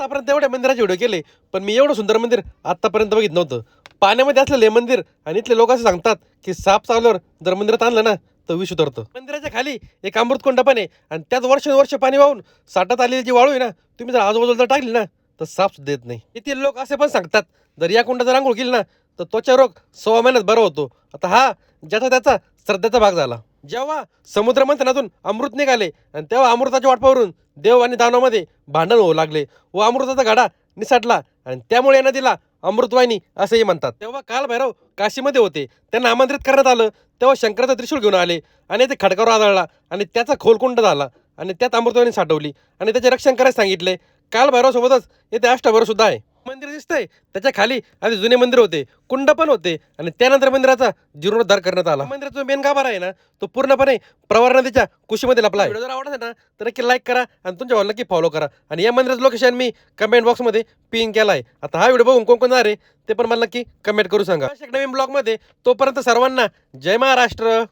आत्तापर्यंत एवढ्या मंदिराचे व्हिडिओ केले पण मी एवढं सुंदर मंदिर आत्तापर्यंत बघितलं नव्हतं. पाण्यामध्ये असलेलं हे मंदिर आणि इथले लोक असं सांगतात की साप चावल्यावर जर मंदिरात आणलं ना तर विष उतरतं. मंदिराच्या खाली एक अमृतकुंड पण आहे आणि त्यात वर्षानुवर्ष पाणी वाहून साठत आलेली जी वाळू आहे ना तुम्ही जर आजूबाजूला जर टाकली ना तर साप सुद्धा येत नाही. येथील लोक असे पण सांगतात जर या कुंडात जर केली ना तर त्वचा रोग सव्वा महिन्यात बरा होतो. आता हा ज्याचा त्याचा श्रद्धेचा भाग झाला. जेव्हा समुद्र मंथनातून अमृत निघाले आणि तेव्हा अमृताच्या वाटपावरून देव आणि दानवामध्ये भांडण होऊ लागले व अमृताचा गाडा निसाटला आणि त्यामुळे या नदीला अमृतवाहिनी असेही म्हणतात. तेव्हा काल भैरव काशीमध्ये होते. त्यांना आमंत्रित करण्यात आलं. तेव्हा शंकराचा त्रिशूळ घेऊन आले आणि ते खडकावर आदळला आणि त्याचा खोलकुंड झाला आणि त्यात अमृतवाहिनी साठवली आणि त्याचे रक्षण करायला सांगितले. काल भैरवसोबतच येथे अष्टभैरव सुद्धा आहे. मंदिर दिसतंय. त्याच्याखाली आधी जुने मंदिर होते कुंड पण होते आणि त्यानंतर मंदिराचा जीर्णोद्धार करण्यात आला. मंदिराचा मेन गाभारा आहे ना तो पूर्णपणे प्रवार नदीच्या कुशीमध्ये लपला व्हिडिओ जर आवडत ना तर नक्की लाईक करा आणि तुमच्या नक्की फॉलो करा. आणि या मंदिराचं लोकेशन मी कमेंट बॉक्समध्ये पिन केला आहे आता हा व्हिडिओ बघून कोण कोण जाणार आहे ते पण मला नक्की कमेंट करू सांगा. नवीन ब्लॉगमध्ये तोपर्यंत सर्वांना जय महाराष्ट्र.